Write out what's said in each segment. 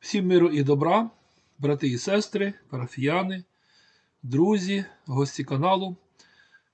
Всім миру і добра, брати і сестри, парафіяни, друзі, гості каналу.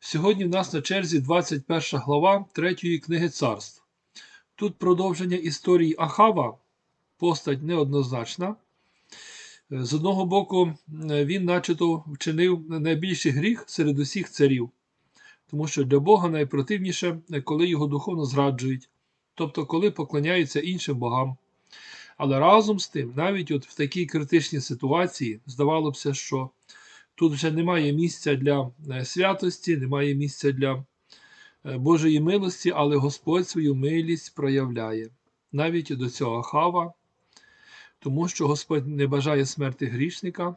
Сьогодні в нас на черзі 21 глава 3 книги царств. Тут продовження історії Ахава, постать неоднозначна. З одного боку, він начебто вчинив найбільший гріх серед усіх царів, тому що для Бога найпротивніше, коли його духовно зраджують, тобто коли поклоняються іншим богам. Але разом з тим, навіть от в такій критичній ситуації, здавалося, що тут вже немає місця для е, святості, немає місця для е, Божої милості, але Господь свою милість проявляє навіть до цього Ахава, тому що Господь не бажає смерти грішника,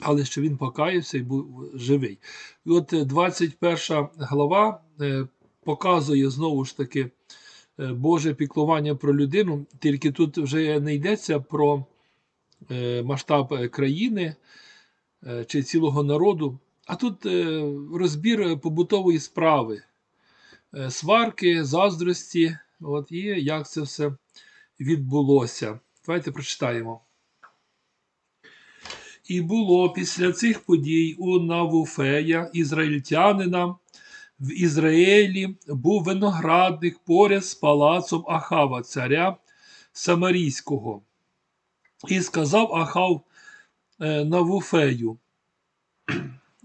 але що він покаявся і був живий. І от е, 21 глава е, показує знову ж таки. Е, Боже піклування про людину, тільки тут вже не йдеться про е, масштаб е, країни чи цілого народу, а тут розбір побутової справи, сварки, заздрості, от, і як це все відбулося. Давайте прочитаємо. І було після цих подій у Навуфея, ізраїльтянина, в Ізраїлі був виноградник поряд з палацом Ахава, царя Самарійського. І сказав Ахав е, Навуфею,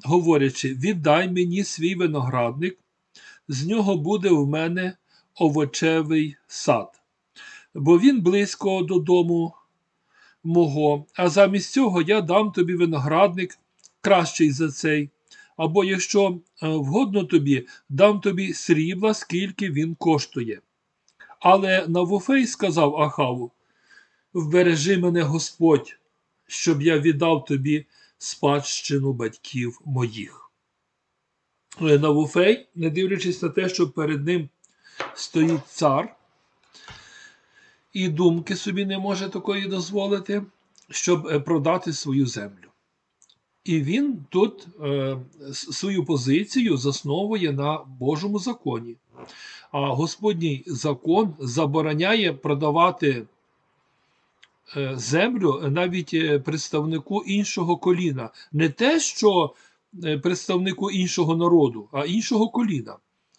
говорячи: Віддай мені свій виноградник, з нього буде в мене овочевий сад, бо він близько додому мого, а замість цього я дам тобі виноградник кращий за цей. Або якщо е, вгодно тобі, дам тобі срібла, скільки він коштує. Але Навуфей сказав Ахаву: Вбережи мене Господь, щоб я віддав тобі спадщину батьків моїх. Е, Навуфей, не дивлячись на те, що перед ним стоїть цар, і думки собі не може такої дозволити, щоб е, продати свою землю. І він тут е, свою позицію засновує на Божому законі. А Господній закон забороняє продавати е, землю навіть е, представнику іншого коліна. Не те, що е, представнику іншого народу, а іншого коліна.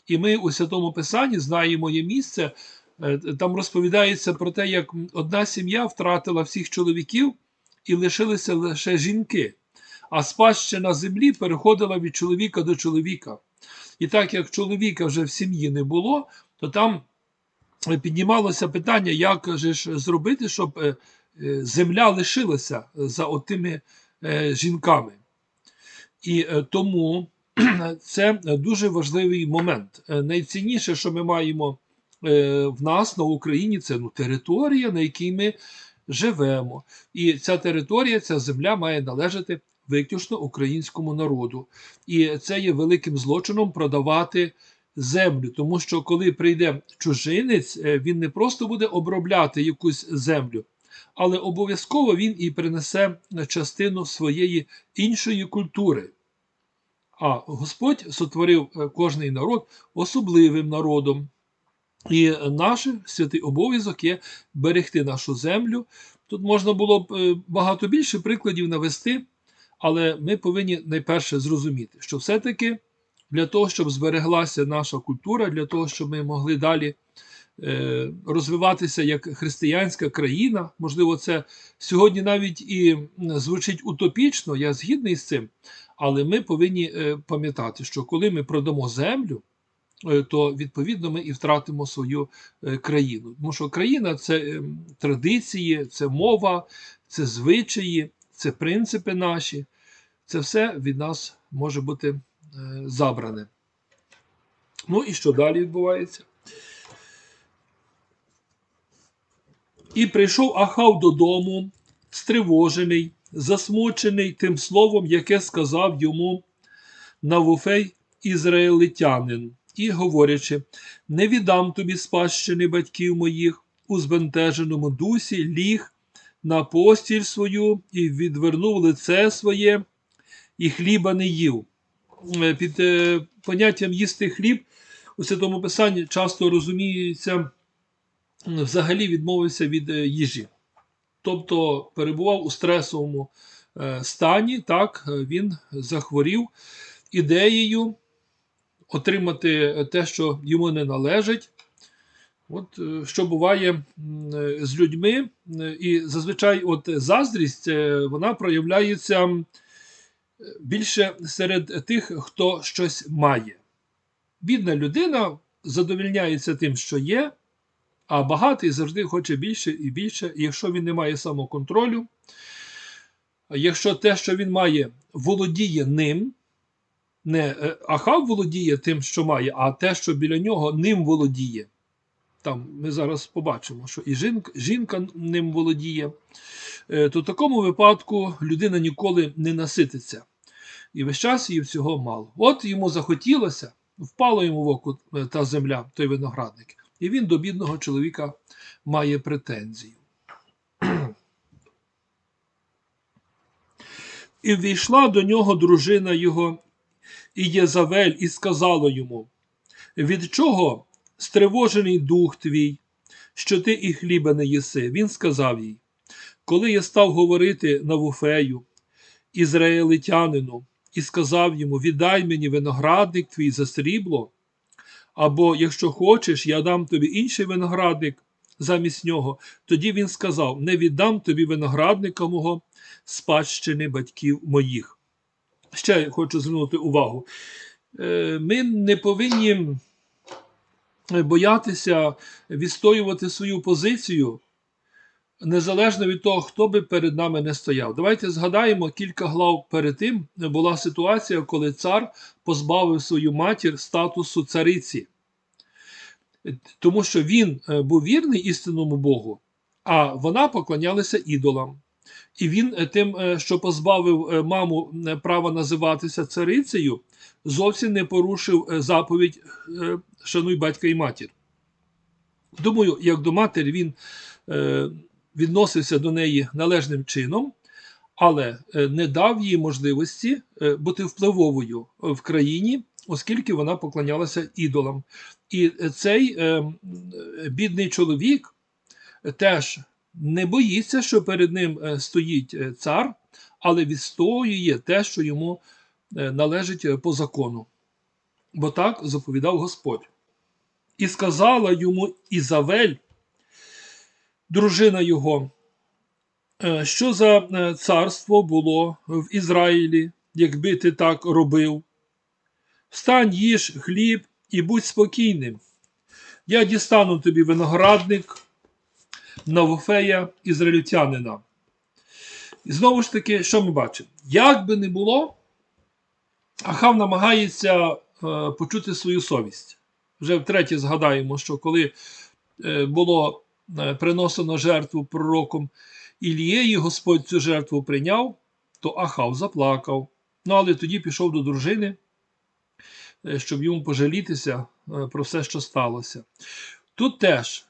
І ми у Святому Писанні знаємо є місце, там розповідається про те, як одна сім'я втратила всіх чоловіків і лишилися лише жінки а спадщина землі переходила від чоловіка до чоловіка. І так як чоловіка вже в сім'ї не було, то там піднімалося питання, як же ж зробити, щоб е, е, земля лишилася за отими е, жінками. І тому це дуже важливий момент. Найцінніше, що ми маємо в нас на Україні, це ну, територія, на якій ми живемо. І ця територія, ця земля має належати виключно українському народу. І це є великим злочином продавати землю, тому що коли прийде чужинець, е, він не просто буде обробляти якусь землю, але обов'язково він і принесе частину своєї іншої культури. А Господь сотворив е, кожний народ особливим народом. І наш святий обов'язок є берегти нашу землю. Тут можна було б е, багато більше прикладів навести, але ми повинні найперше зрозуміти, що все-таки для того, щоб збереглася наша культура, для того, щоб ми могли далі е, розвиватися як християнська країна, можливо, це сьогодні навіть і звучить утопічно, я згідний з цим. Але ми повинні е, пам'ятати, що коли ми продамо землю, е, то відповідно ми і втратимо свою е, країну. Тому що країна це е, традиції, це мова, це звичаї, це принципи наші, це все від нас може бути е, забране. Ну і що далі відбувається? І прийшов Ахав додому, стривожений, засмучений тим словом, яке сказав йому Навуфей ізраїлитянин, і говорячи: Не віддам тобі спадщини батьків моїх у збентеженому дусі, ліг на постіль свою і відвернув лице своє, і хліба не їв. Е, Під е, поняттям їсти хліб у Святому Писанні часто розуміється, взагалі відмовився від е, їжі. тобто перебував у стресовому стані, так, він захворів ідеєю отримати те, що йому не належить. От що буває з людьми, і зазвичай от заздрість вона проявляється більше серед тих, хто щось має. Бідна людина задовільняється тим, що є, а багатий завжди хоче більше і більше. Якщо він не має самоконтролю, якщо те, що він має, володіє ним, не е, Ахав володіє тим, що має, а те, що біля нього ним володіє. Там ми зараз побачимо, що і жінка, жінка ним володіє, е, то в такому випадку людина ніколи не насититься. І весь час її всього мало. От йому захотілося, впало йому в око е, та земля, той виноградник, і він до бідного чоловіка має претензію. І війшла до нього дружина його і Єзавель, і сказала йому: Від чого стривожений дух твій, що ти і хліба не їси? Він сказав їй: Коли я став говорити на вуфею, ізраїлитянину, і сказав йому: Віддай мені виноградник твій за срібло, або, якщо хочеш, я дам тобі інший виноградник замість нього. Тоді він сказав: Не віддам тобі виноградника мого, спадщини батьків моїх. Ще хочу звернути увагу. Е, Ми не повинні боятися відстоювати свою позицію, незалежно від того, хто би перед нами не стояв. Давайте згадаємо кілька глав перед тим була ситуація, коли цар позбавив свою матір статусу цариці, тому що він е, був вірний істинному Богу, а вона поклонялася ідолам. І він е, тим, е, що позбавив маму права називатися царицею, зовсім не порушив заповідь шануй батька і матір. Думаю, як до матері він відносився до неї належним чином, але е, не дав їй можливості е, бути впливовою в країні, оскільки вона поклонялася ідолам. І е, цей е, е, бідний чоловік теж не боїться, що перед ним е, стоїть е, цар, але відстоює те, що йому е, належить е, по закону. Бо так заповідав Господь. І сказала йому Ізавель, дружина його, е, що за е, царство було в Ізраїлі, якби ти так робив. Встань, їж хліб і будь спокійним. Я дістану тобі виноградник Навофея ізраїльтянина. І знову ж таки, що ми бачимо? Як би не було, Ахав намагається е, почути свою совість. Вже втретє згадаємо, що коли було приносено жертву пророком Ілієї, Господь цю жертву прийняв, то Ахав заплакав. Ну, але тоді пішов до дружини, е, щоб йому пожалітися е, про все, що сталося. Тут теж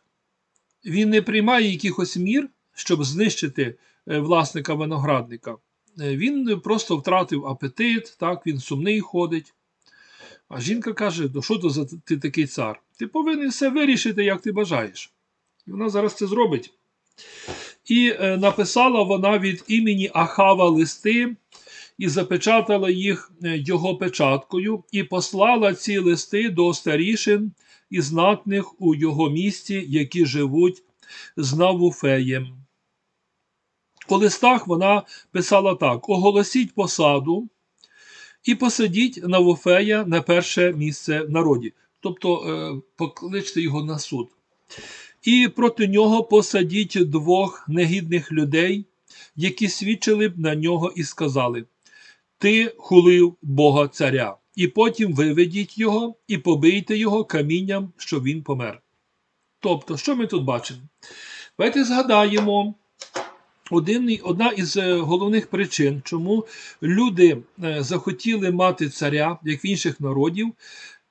він не приймає якихось мір, щоб знищити е, власника виноградника. Е, Він просто втратив апетит, так, він сумний ходить. А жінка каже: «Ну що то за ти такий цар? Ти повинен все вирішити, як ти бажаєш. І вона зараз це зробить. І е, написала вона від імені Ахава листи і запечатала їх е, його печаткою, і послала ці листи до старішин і знатних у його місті, які живуть з Навуфеєм. У листах вона писала так: оголосіть посаду і посадіть Навуфея на перше місце в народі, тобто е, покличте його на суд. І проти нього посадіть двох негідних людей, які свідчили б на нього і сказали: Ти хулив Бога царя, і потім виведіть його і побийте його камінням, щоб він помер. Тобто, що ми тут бачимо? Давайте згадаємо один, одна із е, головних причин, чому люди е, захотіли мати царя, як в інших народів,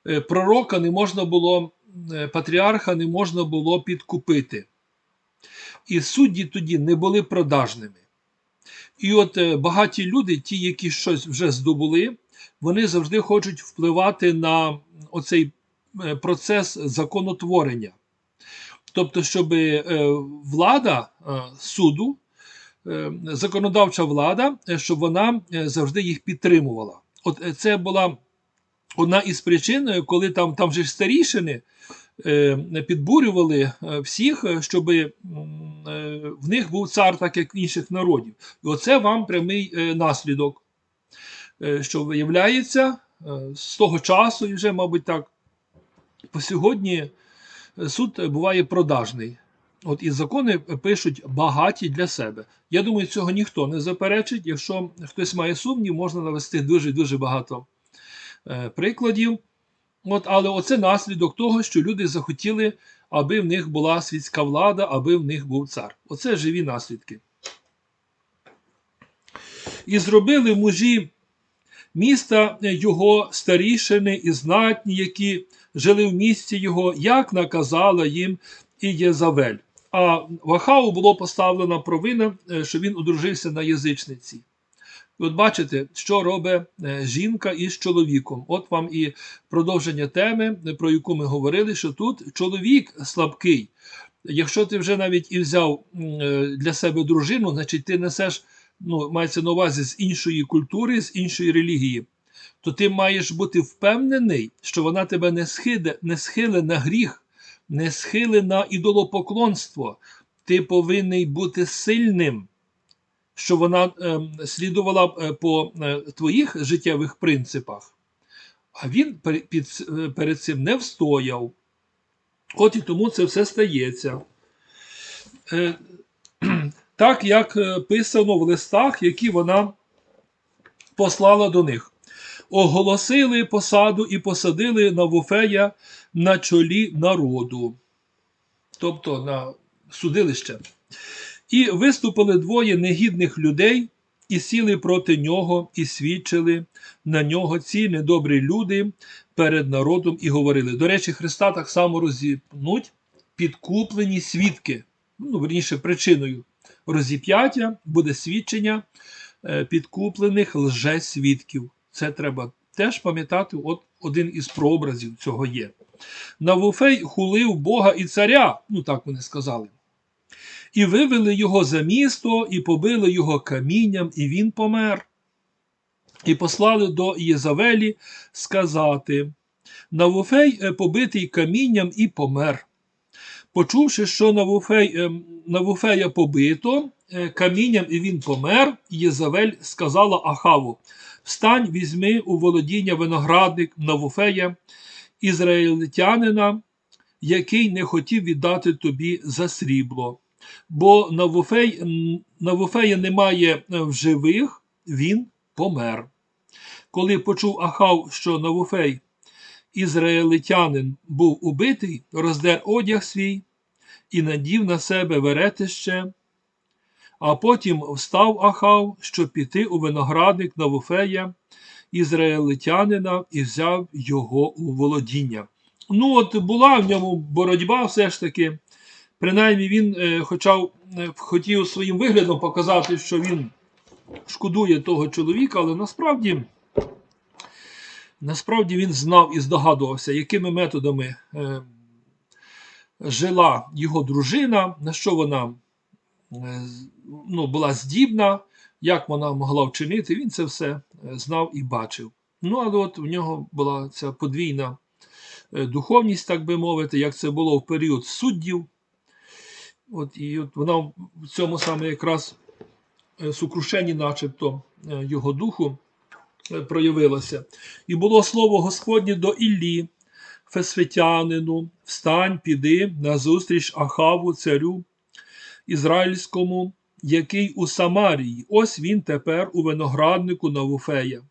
е, пророка не можна було, патріарха не можна було підкупити. І судді тоді не були продажними. І от е, багаті люди, ті, які щось вже здобули, вони завжди хочуть впливати на оцей е, процес законотворення. Тобто, щоб е, влада е, суду е, законодавча влада, е, щоб вона е, завжди їх підтримувала. От е, це була одна із причин, е, коли там, там же старішини е, підбурювали е, всіх, щоб в них був цар, так як в інших народів. І оце вам прямий наслідок, що виявляється з того часу, і вже, мабуть, так, по сьогодні суд буває продажний. От і закони пишуть багаті для себе. Я думаю, цього ніхто не заперечить. Якщо хтось має сумнів, можна навести дуже дуже багато прикладів. От, але оце наслідок того, що люди захотіли, аби в них була світська влада, аби в них був цар. Оце живі наслідки. І зробили мужі міста його старішини і знатні, які жили в місті його, як наказала їм і Єзавель. А в Ахаву було поставлена провина, е, що він одружився на язичниці. І От бачите, що робить е, жінка із чоловіком. От вам і продовження теми, е, про яку ми говорили, що тут чоловік слабкий. Якщо ти вже навіть і взяв е, для себе дружину, значить ти несеш, ну, мається на увазі з іншої культури, з іншої релігії, то ти маєш бути впевнений, що вона тебе не схиде, не схиле на гріх, не схиле на ідолопоклонство. Ти повинен бути сильним що вона е, слідувала е, по е, твоїх життєвих принципах, а він е, перед цим не встояв. От і тому це все стається. Так як писано в листах, які вона послала до них. Оголосили посаду і посадили Навуфея на чолі народу, тобто на судилище. І виступили двоє негідних людей, і сіли проти нього, і свідчили на нього ці недобрі люди перед народом і говорили. До речі, Христа так само розіпнуть підкуплені свідки. Ну, верніше, причиною розіп'яття буде свідчення е, підкуплених лжесвідків. Це треба теж пам'ятати, от один із прообразів цього є. Навуфей хулив Бога і царя, ну так вони сказали. І вивели його за місто, і побили його камінням, і він помер. І послали до Єзавелі сказати: Навуфей е, побитий камінням і помер. Почувши, що Навуфей, е, Навуфея побито е, камінням і він помер, Єзавель сказала Ахаву: Встань, візьми у володіння виноградник Навуфея, ізраїльтянина, який не хотів віддати тобі за срібло. Бо Навуфей, Навуфея немає е, в живих, він помер. Коли почув Ахав, що Навуфей, ізраїлитянин, був убитий, роздер одяг свій і надів на себе веретище, а потім встав Ахав, щоб піти у виноградник Навуфея, ізраїлитянина, і взяв його у володіння. Ну, от була в ньому боротьба все ж таки. Принаймні він е, хоча, е, хотів своїм виглядом показати, що він шкодує того чоловіка, але насправді, насправді він знав і здогадувався, якими методами е, жила його дружина, на що вона ну, була здібна, як вона могла вчинити. Він це все знав і бачив. Ну, але от в нього була ця подвійна духовність, так би мовити, як це було в період суддів. От, і от вона в цьому саме якраз е, сукрушенні, начебто, е, його духу е, проявилося. І було слово Господнє до Іллі, Фесфетянину, встань, піди назустріч Ахаву, царю ізраїльському, який у Самарії. Ось він тепер у винограднику Навуфея,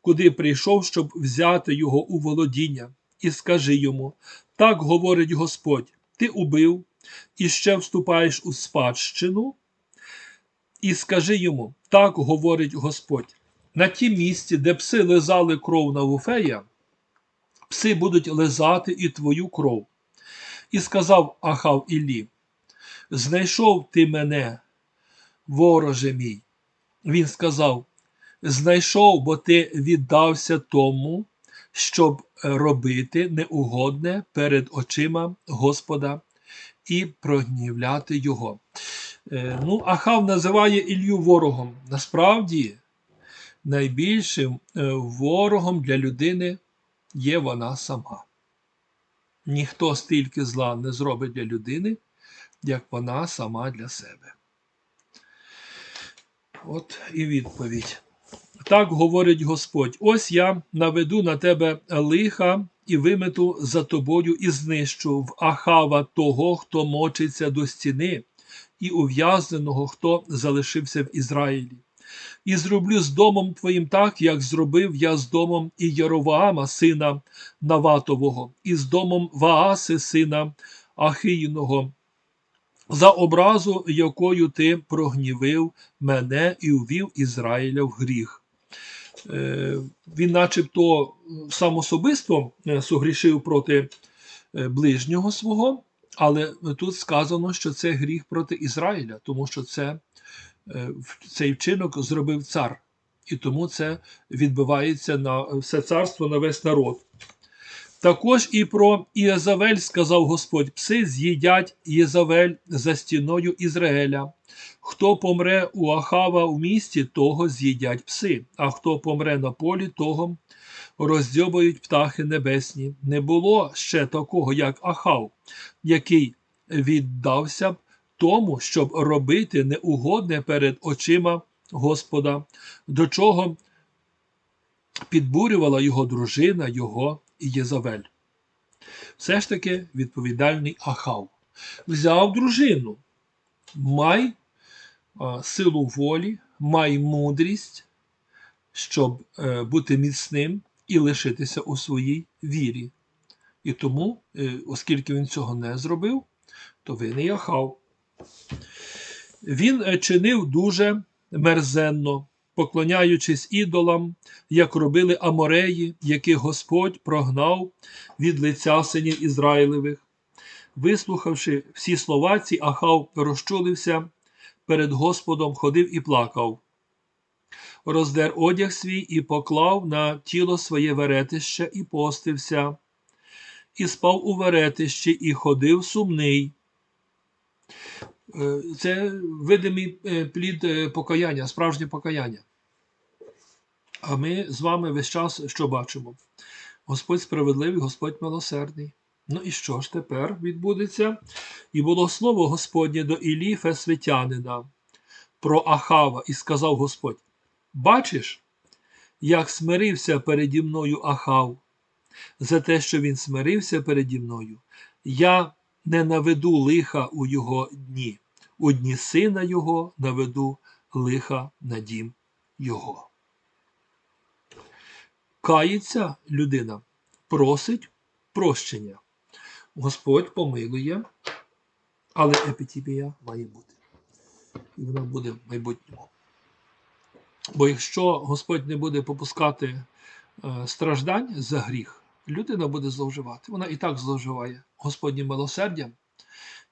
куди прийшов, щоб взяти його у володіння. І скажи йому: так говорить Господь, ти убив і ще вступаєш у спадщину, і скажи йому: так говорить Господь. На тім місці, де пси лизали кров Навуфея, пси будуть лизати і твою кров. І сказав Ахав Іллі: Знайшов ти мене, вороже мій. Він сказав: Знайшов, бо ти віддався тому, щоб робити неугодне перед очима Господа і прогнівляти його. Е, Ну, Ахав називає Ілью ворогом. Насправді, найбільшим е, ворогом для людини є вона сама. Ніхто стільки зла не зробить для людини, як вона сама для себе. От і відповідь. Так говорить Господь: ось я наведу на тебе лиха і вимету за тобою і знищу в Ахава того, хто мочиться до стіни, і ув'язненого, хто залишився в Ізраїлі. І зроблю з домом твоїм так, як зробив я з домом і Єроваама, сина Наватового, і з домом Вааси, сина Ахиїного, за образу, якою ти прогнівив мене і увів Ізраїля в гріх. Е, Він, начебто, сам особисто е, согрішив проти е, ближнього свого, але тут сказано, що це гріх проти Ізраїля, тому що це, цей вчинок зробив цар. І тому це відбивається на все царство, на весь народ. Також і про Іезавель сказав Господь: пси з'їдять Єзавель за стіною Ізраїля. Хто помре у Ахава в місті, того з'їдять пси, а хто помре на полі, того роздьобають птахи небесні. Не було ще такого, як Ахав, який віддався тому, щоб робити неугодне перед очима Господа, до чого підбурювала його дружина, його Єзавель. Все ж таки відповідальний Ахав. Взяв дружину, май силу волі, май мудрість, щоб е, бути міцним і лишитися у своїй вірі. І тому, е, оскільки він цього не зробив, то винний Ахав. Він е, чинив дуже мерзенно, поклоняючись ідолам, як робили амореї, яких Господь прогнав від лиця синів Ізраїлевих. Вислухавши всі слова ці, Ахав розчулився перед Господом, ходив і плакав. Роздер одяг свій і поклав на тіло своє веретище і постився, і спав у веретищі, і ходив сумний. Е, Це видимий е, плід е, покаяння, справжнє покаяння. А ми з вами весь час що бачимо? Господь справедливий, Господь милосердний. Ну і що ж тепер відбудеться? І було слово Господнє до Ілі Фесвитянина про Ахава, і сказав Господь: Бачиш, як смирився переді мною Ахав, за те, що він смирився переді мною, я не наведу лиха у його дні, у дні сина його наведу лиха на дім його. Кається людина, просить прощення. Господь помилує, але епітіпія має бути. І вона буде в майбутньому. Бо якщо Господь не буде попускати е, страждань за гріх, людина буде зловживати. Вона і так зловживає Господнім милосердям.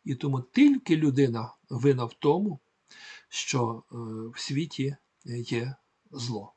І тому тільки людина вина в тому, що е, в світі є зло.